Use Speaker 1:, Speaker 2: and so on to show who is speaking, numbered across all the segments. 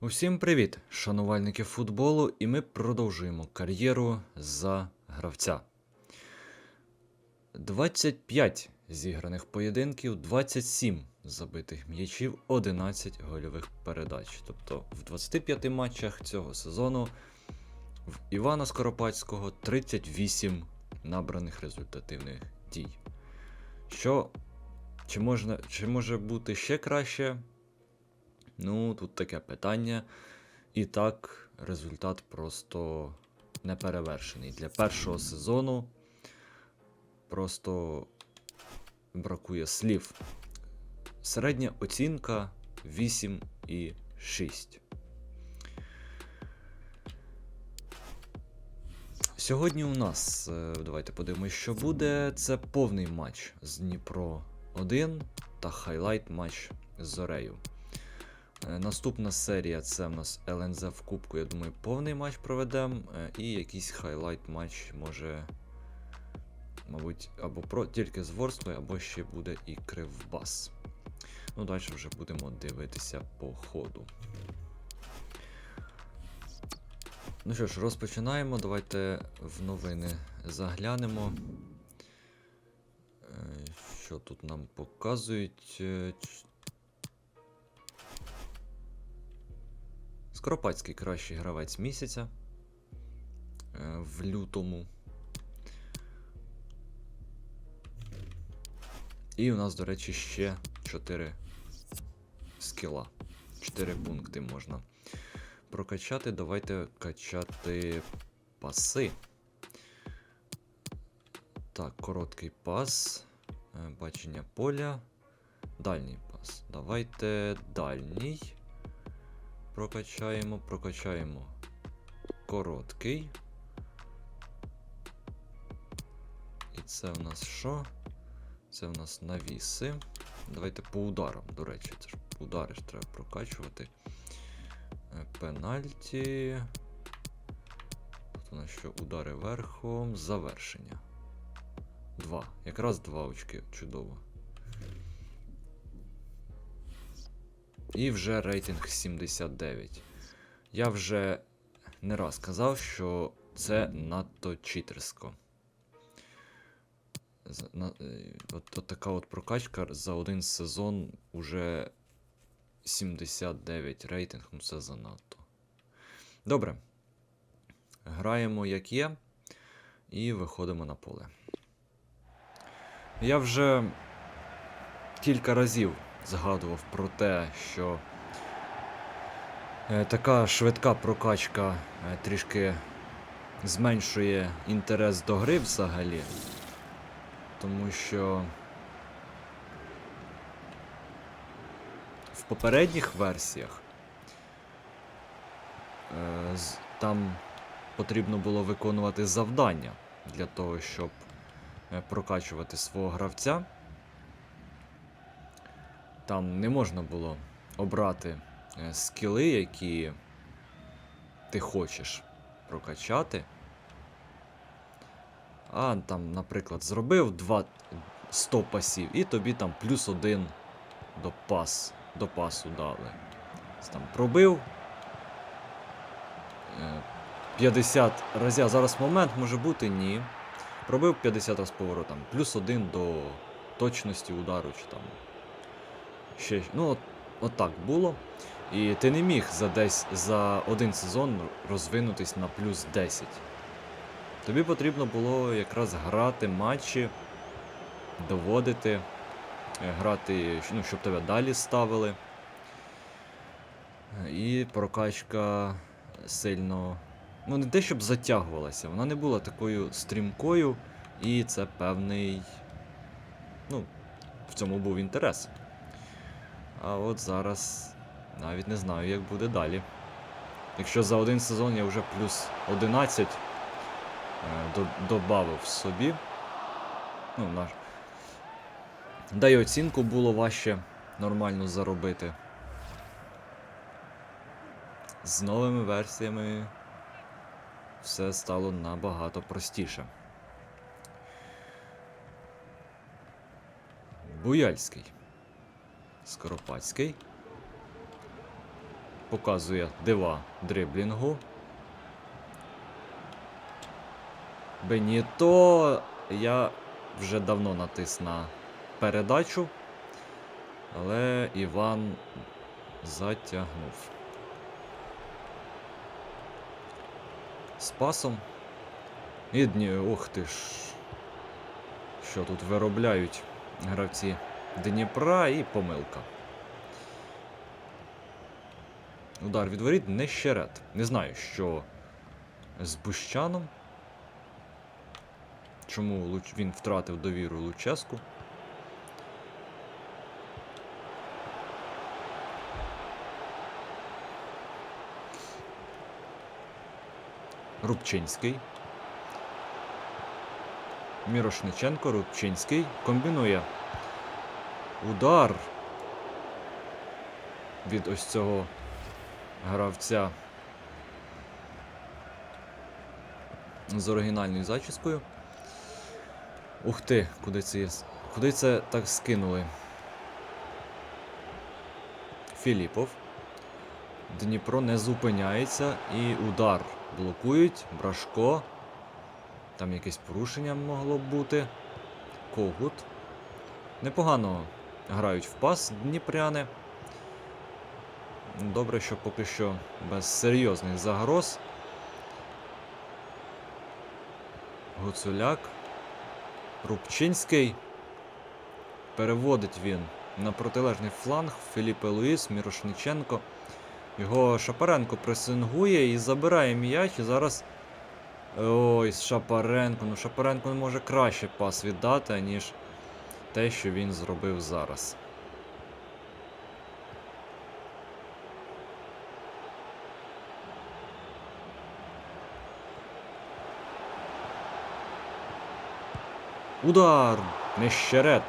Speaker 1: Усім привіт, шанувальники футболу, і ми продовжуємо кар'єру за гравця. 25 зіграних поєдинків, 27 забитих м'ячів, 11 гольових передач. Тобто в 25 матчах цього сезону в Івана Скоропадського 38 набраних результативних дій. Що чи, можна, чи може бути ще краще? Ну, тут таке питання. І так, результат просто неперевершений. Для першого сезону просто бракує слів. Середня оцінка 8,6. Сьогодні у нас, е, давайте подивимось, що буде. Це повний матч з Дніпро 1 та хайлайт матч з Зорею. Е, Наступна серія це в нас ЛНЗ в Кубку. Я думаю, повний матч проведемо. І якийсь хайлайт матч може. Мабуть, або про тільки з Ворслою, або ще буде і Кривбас. Ну, далі вже будемо дивитися по ходу. Ну що ж, розпочинаємо. Давайте в новини заглянемо. Е, Що тут нам показують? Скоропадський кращий гравець місяця е, в лютому. І у нас, до речі, ще 4 скіла. 4 пункти можна прокачати. Давайте качати паси. Так, короткий пас. е, Бачення поля. Дальній пас. Давайте дальній. Прокачаємо, прокачаємо короткий. І це в нас що? Це в нас навіси. Давайте по ударам, до речі, це ж удари ж треба прокачувати. Е, Пенальті. Тут у нас що удари верхом. Завершення. Два. Якраз два очки. Чудово. І вже рейтинг 79. Я вже не раз казав, що це надто читерсько. Е, От, от така от прокачка за один сезон уже 79 рейтинг, ну це занадто. Добре. Граємо як є. І виходимо на поле. Я вже кілька разів згадував про те, що е, така швидка прокачка е, трішки зменшує інтерес до гри взагалі. Тому що в попередніх версіях е, там потрібно було виконувати завдання для того, щоб прокачувати свого гравця. Там не можна було обрати е, скіли, які ти хочеш прокачати. А там, наприклад, зробив 2 100 пасів, і тобі там плюс один до пас, до пасу дали. Там пробив. е, 50 разів. А Зараз момент може бути, ні. Пробив 50 раз поворотом, плюс один до точності удару чи там. Ще, ну, от, от так було. І ти не міг за десь за один сезон розвинутись на плюс 10. Тобі потрібно було якраз грати матчі, доводити, е, грати, ну, щоб тебе далі ставили. І прокачка сильно. Ну, не те, щоб затягувалася, вона не була такою стрімкою, і це певний. Ну, в цьому був інтерес. А от зараз навіть не знаю, як буде далі. Якщо за один сезон я вже плюс 11 е, до- добавив собі. Ну, наш. Да й оцінку було важче нормально заробити. З новими версіями все стало набагато простіше. Буяльський. Скоропадський. показує дива дриблінгу. Беніто. Я вже давно натис на передачу. Але Іван затягнув. З пасом. І. Ух ти ж. Що тут виробляють гравці Дніпра і помилка. Удар від воріт не щерет. Не знаю, що з Бущаном. Чому він втратив довіру Луческу. Рубчинський. Мірошниченко, Рубчинський. Комбінує. Удар. Від ось цього гравця. З оригінальною зачіскою. Ух ти, куди це? Куди це так скинули? Філіпов. Дніпро не зупиняється і удар. Блокують. Брашко. Там якесь порушення могло б бути. Когут. Непогано грають в пас Дніпряни. Добре, що поки що без серйозних загроз. Гуцуляк. Рубчинський. Переводить він на протилежний фланг. Філіпе Луїс, Мірошниченко. Його Шапаренко пресингує і забирає м'яч. І зараз. Ой, Шапаренко. Ну Шапаренко може краще пас віддати, ніж те, що він зробив зараз. Удар! Нещерет.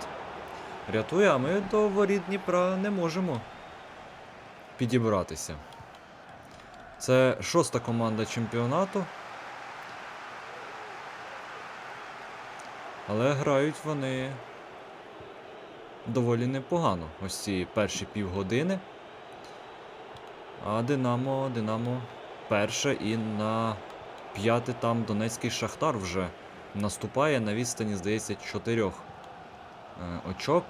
Speaker 1: Рятує, а ми до воріт Дніпра не можемо підібратися. Це шоста команда чемпіонату. Але грають вони доволі непогано. Ось ці перші півгодини. А Динамо, Динамо перше і на п'яте там Донецький Шахтар вже наступає на відстані, здається, чотирьох е, очок.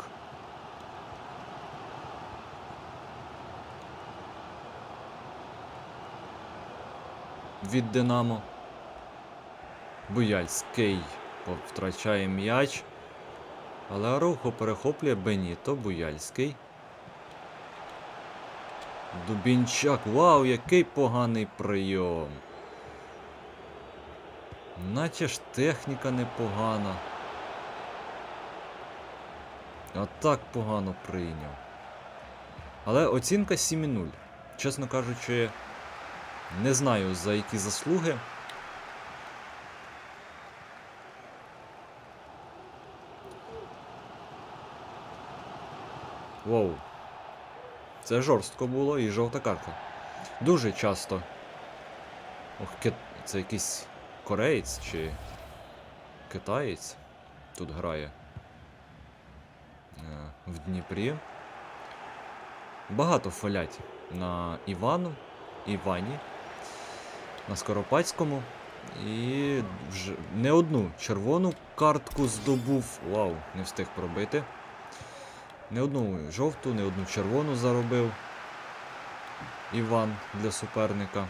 Speaker 1: Від Динамо. Буяльський втрачає м'яч. Але Арухо перехоплює Беніто, Буяльський. Дубінчак. Вау, який поганий прийом. Наче ж техніка непогана. А так погано прийняв. Але оцінка 7,0. Чесно кажучи, не знаю за які заслуги. Воу. Це жорстко було і жовта картка. Дуже часто. Ох, кит... це якийсь кореєць чи китаєць тут грає е, в Дніпрі. Багато фалять на Івану, Івані, на Скоропадському. І вже не одну червону картку здобув. Вау, не встиг пробити. Не одну жовту, не одну червону заробив Іван для суперника.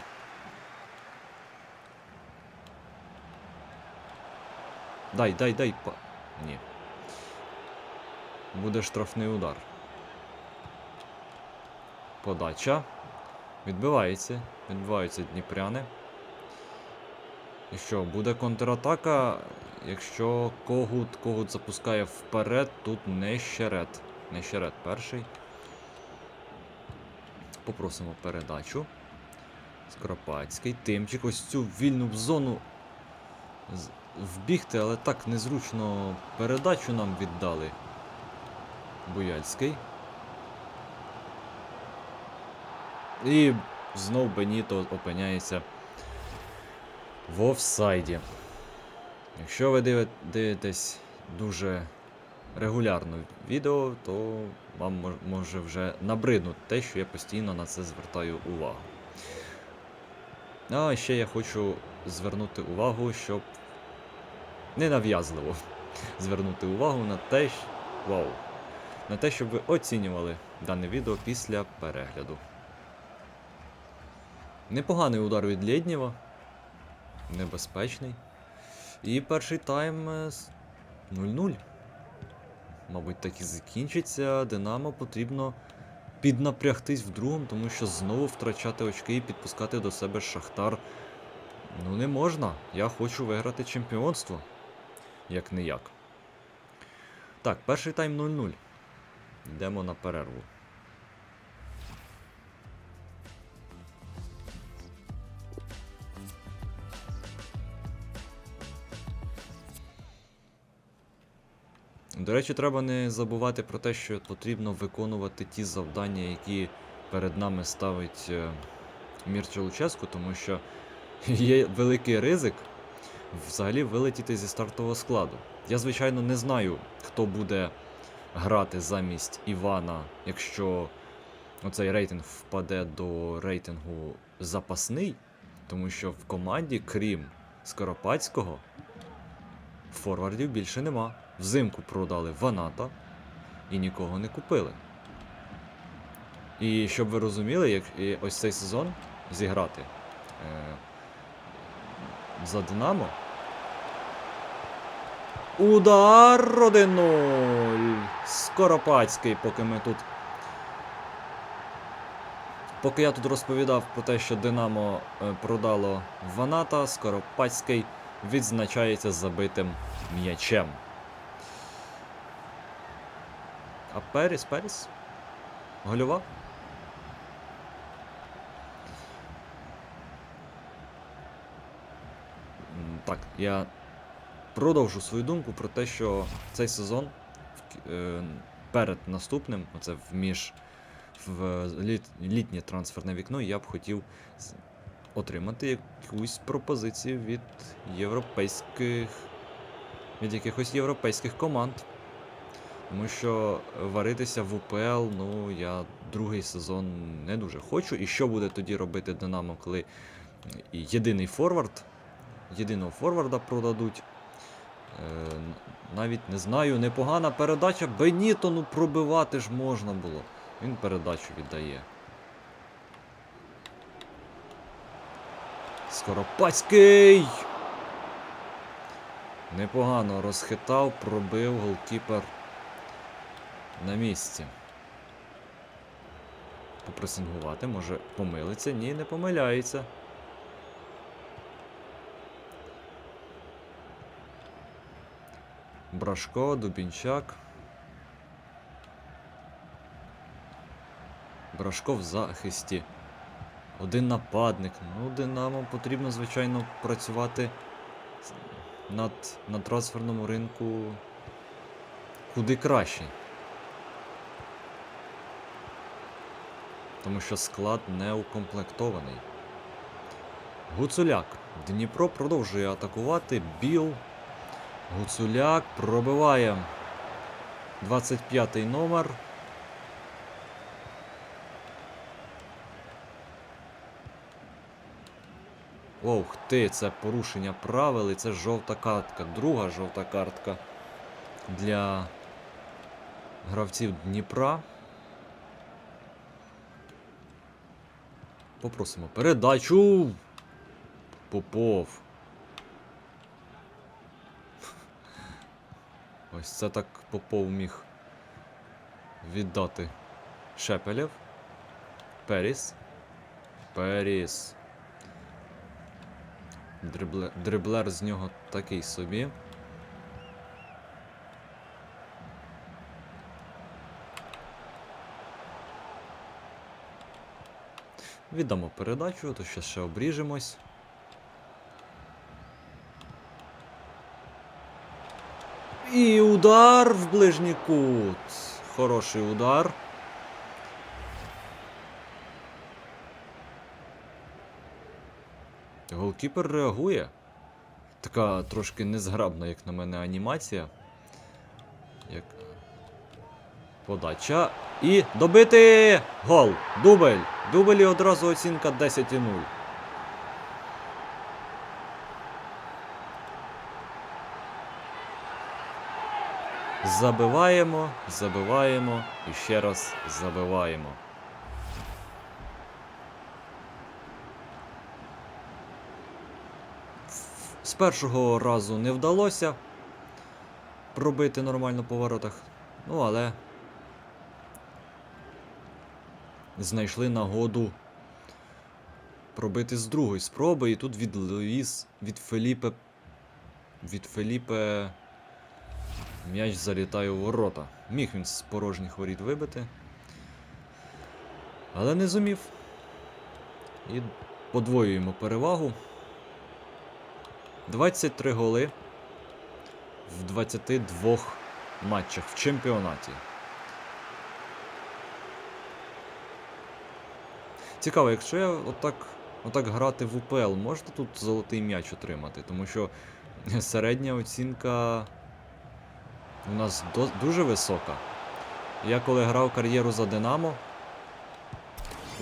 Speaker 1: Дай, дай, дай. Па... Ні. Буде штрафний удар. Подача. Відбивається. Відбиваються дніпряни. І що, буде контратака. Якщо когут, когут запускає вперед, тут не щерет. Не щерет перший. Попросимо передачу. Скоропадський. Тимчик ось цю вільну зону вбігти, але так незручно передачу нам віддали. Буяльський. І знов Беніто опиняється в офсайді. Якщо ви дивитесь дуже регулярно відео, то вам може вже набриднути те, що я постійно на це звертаю увагу. А ще я хочу звернути увагу, щоб ненав'язливо звернути увагу на те, вау, на те, щоб ви оцінювали дане відео після перегляду. Непоганий удар від Лєднєва. Небезпечний. І перший тайм е, 0-0. Мабуть, так і закінчиться. Динамо потрібно піднапрягтись в другому, тому що знову втрачати очки і підпускати до себе Шахтар. Ну не можна. Я хочу виграти чемпіонство. Як не як. Так, перший тайм 0-0. Йдемо на перерву. До речі, треба не забувати про те, що потрібно виконувати ті завдання, які перед нами ставить е, Мірча Луческу, тому що є великий ризик взагалі вилетіти зі стартового складу. Я, звичайно, не знаю, хто буде грати замість Івана, якщо оцей рейтинг впаде до рейтингу запасний, тому що в команді, крім Скоропадського, форвардів більше нема. Взимку продали Ваната і нікого не купили. І щоб ви розуміли, як і ось цей сезон зіграти е, за Динамо. Удар 1-0. Скоропадський, поки ми тут. Поки я тут розповідав про те, що Динамо е, продало Ваната, Скоропадський відзначається забитим м'ячем. А Періс, Періс? Гольова? Так, я продовжу свою думку про те, що цей сезон е, перед наступним, оце в між в літ, літнє трансферне вікно, я б хотів отримати якусь пропозицію від європейських. від якихось європейських команд. Тому що варитися в УПЛ, ну я другий сезон не дуже хочу. І що буде тоді робити Динамо, коли єдиний форвард, єдиного форварда продадуть. Е, навіть не знаю, непогана передача. Бенітону пробивати ж можна було. Він передачу віддає. Скоропадський! Непогано розхитав, пробив голкіпер на місці. Попресингувати, може помилиться? Ні, не помиляється. Брашко, Дубінчак. Брашко в захисті. Один нападник. Ну, Динамо потрібно, звичайно, працювати над, на трансферному ринку куди краще. Тому що склад не укомплектований. Гуцуляк. Дніпро продовжує атакувати. Біл. Гуцуляк пробиває 25 номер. Ох ти, це порушення правил і це жовта картка. Друга жовта картка для гравців Дніпра. Попросимо передачу. Попов. Ось це так Попов міг віддати Шепелєв. Періс. Періс. Дриблер, дриблер з нього такий собі. Віддамо передачу, то ще ще обріжемось. І удар в ближній кут. Хороший удар. Голкіпер реагує. Така трошки незграбна, як на мене, анімація. Як Подача. І добити! Гол! Дубль! Дубль і одразу оцінка 10,0. Забиваємо, забиваємо і ще раз забиваємо. З першого разу не вдалося пробити нормально по воротах. Ну, але знайшли нагоду пробити з другої спроби. І тут від Луїс, від Феліпе. Від Феліпе м'яч залітає у ворота. Міг він з порожніх воріт вибити. Але не зумів. І подвоюємо перевагу. 23 голи в 22 матчах в чемпіонаті. Цікаво, якщо я отак, отак грати в УПЛ, можете тут золотий м'яч отримати? Тому що середня оцінка у нас до- дуже висока. Я коли грав кар'єру за Динамо.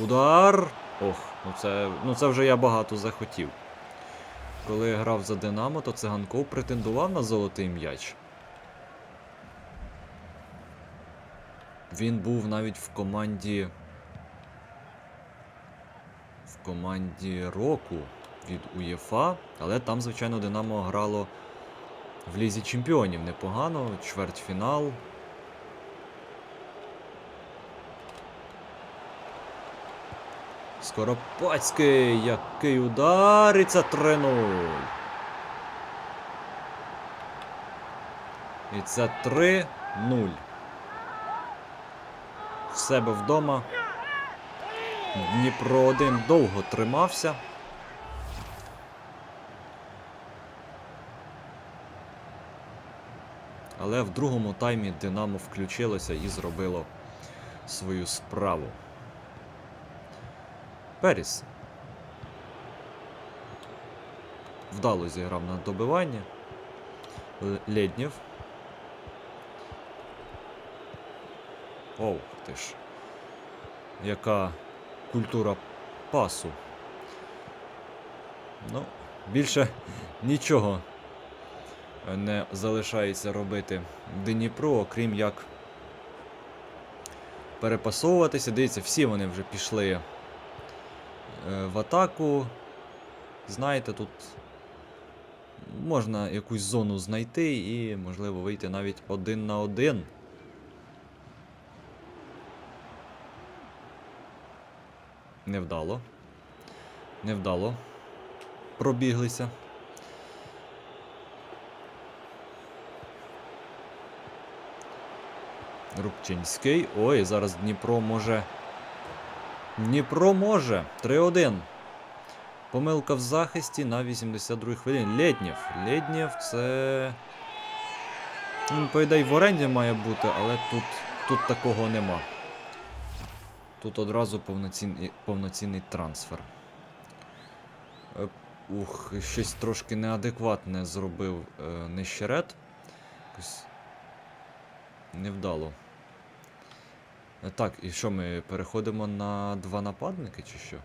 Speaker 1: Удар! Ох, ну це, ну це вже я багато захотів. Коли я грав за Динамо, то циганков претендував на золотий м'яч. Він був навіть в команді. Команді року від УЄФА, але там, звичайно, Динамо грало в Лізі Чемпіонів непогано, чвертьфінал. Скоропадський, який удариться 3-0. І це 3-0. В себе вдома. Дніпро 1 довго тримався. Але в другому таймі Динамо включилося і зробило свою справу. Періс. Вдало зіграв на добивання. Л- Леднєв. Оу, ти ж. Яка культура пасу. Ну, більше нічого не залишається робити Дніпру, окрім як перепасовуватися. Дивіться, всі вони вже пішли е, в атаку. Знаєте, тут можна якусь зону знайти і, можливо, вийти навіть один на один. Невдало. Невдало. Пробіглися. Рубчинський. Ой, зараз Дніпро може. Дніпро може. 3-1. Помилка в захисті на 82-й хвилині. Лєднєв. Лєднєв це. Він, по ідеї, в оренді має бути, але тут, тут такого нема. Тут одразу повноцінний, повноцінний трансфер. Е, Ух, щось трошки неадекватне зробив е, Нещерет. Невдало. Е, Так, і що ми переходимо на два нападники чи що?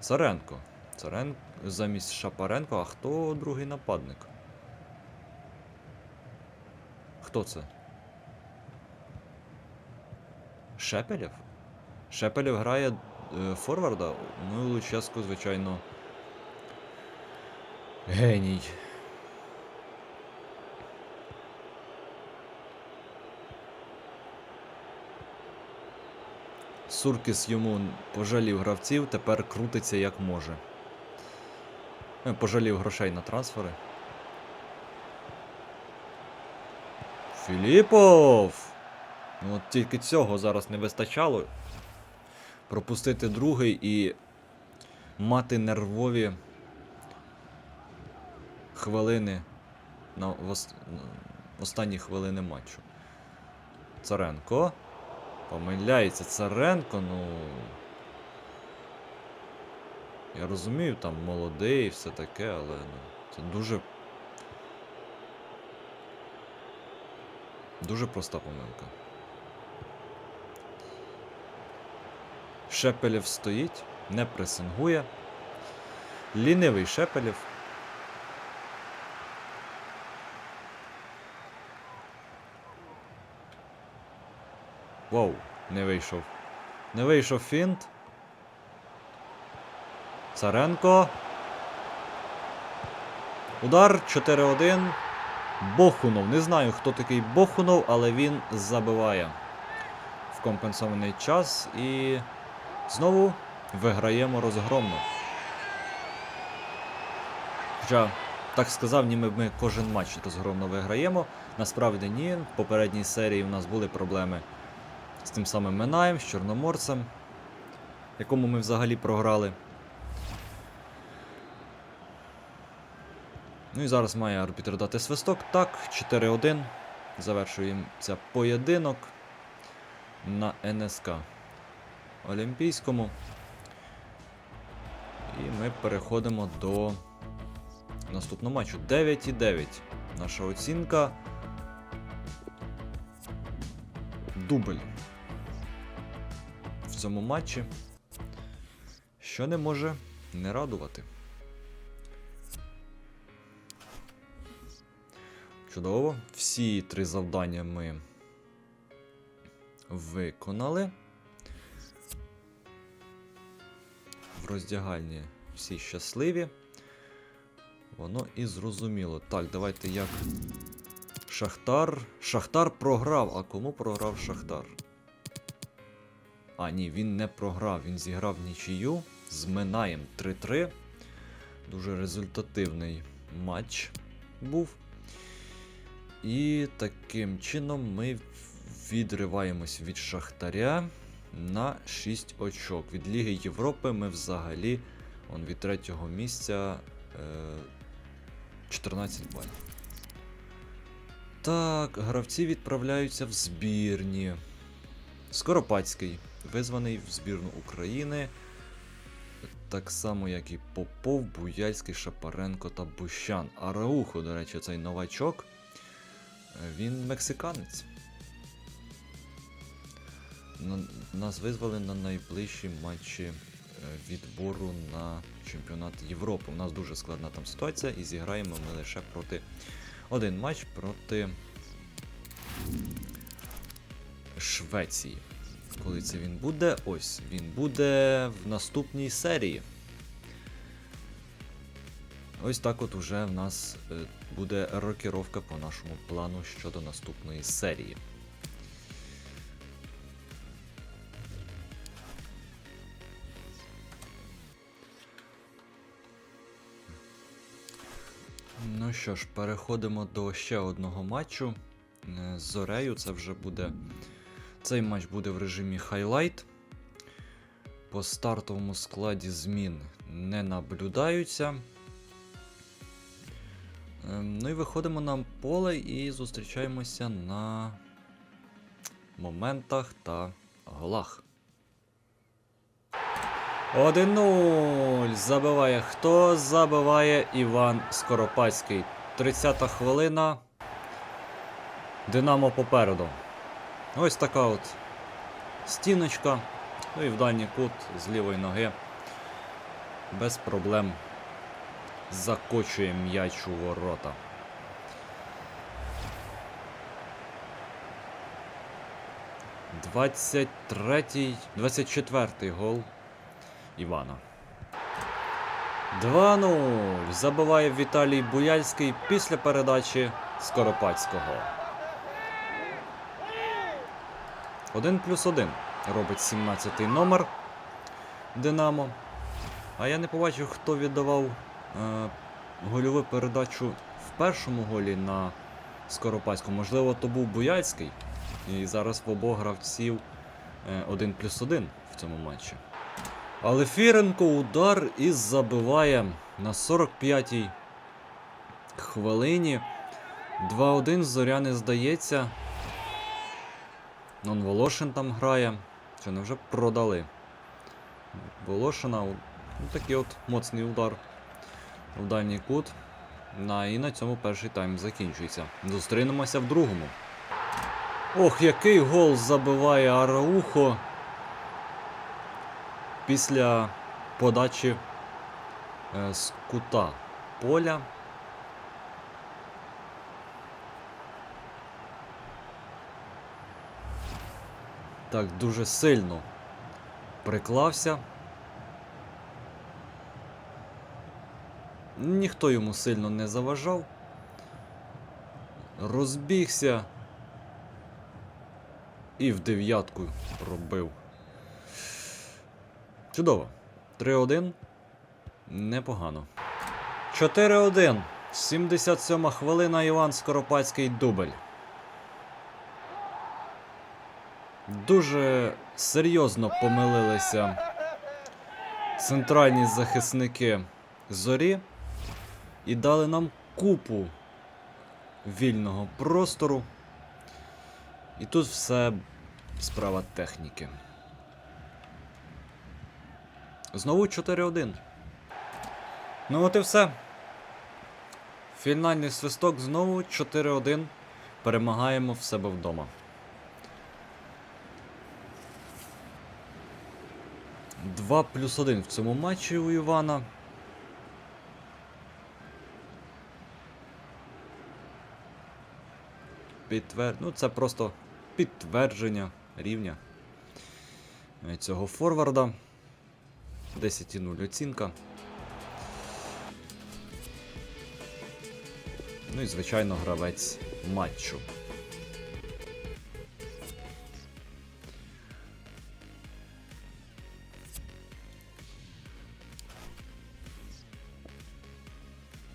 Speaker 1: Царенко. Царенко замість Шапаренко, а хто другий нападник? Хто це? Шепелєв? Шепелєв грає е, форварда, ну і Луческо, звичайно. Геній. Суркіс йому пожалів гравців, тепер крутиться як може. Е, Пожалів грошей на трансфери. Філіпов! Ну, от тільки цього зараз не вистачало. Пропустити другий і мати нервові хвилини на останні хвилини матчу. Царенко. Помиляється Царенко, ну. Я розумію, там молодий і все таке, але ну, це дуже. Дуже проста помилка. Шепелєв стоїть, не пресингує. Лінивий Шепелєв. Воу, не вийшов. Не вийшов фінт. Царенко. Удар 4-1. Бохунов. Не знаю, хто такий Бохунов, але він забиває в компенсований час і знову виграємо розгромно. Хоча, так сказав, ніби ми кожен матч розгромно виграємо. Насправді ні. В попередній серії в нас були проблеми з тим самим Минаєм, з Чорноморцем, якому ми взагалі програли. Ну і зараз має арбітр дати свисток. Так, 4-1. Завершується поєдинок на НСК Олімпійському. І ми переходимо до наступного матчу. 9,9. Наша оцінка. Дубль в цьому матчі. Що не може не радувати. Чудово. Всі три завдання ми виконали. В роздягальні всі щасливі. Воно і зрозуміло. Так, давайте як. Шахтар. Шахтар програв. А кому програв Шахтар? А, ні, він не програв. Він зіграв нічию з Минаєм 3-3. Дуже результативний матч був. І таким чином ми відриваємось від Шахтаря на 6 очок. Від Ліги Європи ми взагалі он від третього місця е, 14 балів. Так, гравці відправляються в збірні. Скоропадський, визваний в збірну України. Так само, як і Попов, Буяльський, Шапаренко та Бущан. Араухо, до речі, цей новачок. Е, Він мексиканець. На- Нас визвали на найближчі матчі е, відбору на чемпіонат Європи. У нас дуже складна там ситуація, і зіграємо ми лише проти один матч проти Швеції. Коли це він буде? Ось він буде в наступній серії. Ось так от уже в нас е, буде рокіровка по нашому плану щодо наступної серії. Що ж, переходимо до ще одного матчу е, з Зорею. Це вже буде. Цей матч буде в режимі хайлайт. По стартовому складі змін не наблюдаються. Ем, Ну і виходимо на поле і зустрічаємося на моментах та голах. 1-0. Забиває хто? Забиває Іван Скоропадський. 30-та хвилина. Динамо попереду. Ось така от стіночка. Ну і в дальній кут з лівої ноги. Без проблем закочує м'яч у ворота. Двадцять третій, двадцять четвертий гол Івана. 2-0. Забиває Віталій Буяльський після передачі Скоропадського. 1 плюс 1 робить 17-й номер Динамо. А я не побачив, хто віддавав е, гольову передачу в першому голі на Скоропадському. Можливо, то був Буяльський. І зараз в обох гравців е, 1 плюс 1 в цьому матчі. Але Фіренко удар і забиває на 45-й хвилині. 2-1 зоря не здається. Нон Волошин там грає. Що не вже продали? Волошина. Ну, такий от моцний удар в дальній кут. На, і на цьому перший тайм закінчується. Зустрінемося в другому. Ох, який гол забиває Араухо. Після подачі е, з кута поля. Так, дуже сильно приклався. Ніхто йому сильно не заважав. Розбігся. І в дев'ятку пробив. Чудово. 3-1. Непогано. 4-1. 77 хвилина Іван Скоропадський дубль. Дуже серйозно помилилися центральні захисники зорі і дали нам купу вільного простору. І тут все справа техніки. Знову 4-1. Ну от і все. Фінальний свисток знову 4-1. Перемагаємо в себе вдома. Два плюс один в цьому матчі у Івана. Підтвер... Ну, це просто підтвердження рівня е, цього форварда. 10,0 оцінка. Ну і, звичайно, гравець матчу.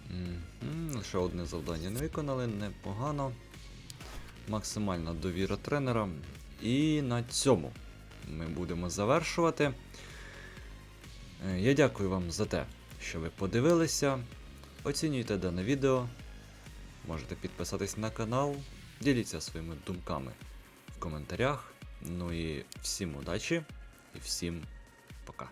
Speaker 1: Мгм, Лише одне завдання не виконали, непогано. Максимальна довіра тренера. І на цьому ми будемо завершувати. Е, Я дякую вам за те, що ви подивилися. Оцінюйте дане відео. Можете підписатись на канал, діліться своїми думками в коментарях. Ну і всім удачі і всім пока.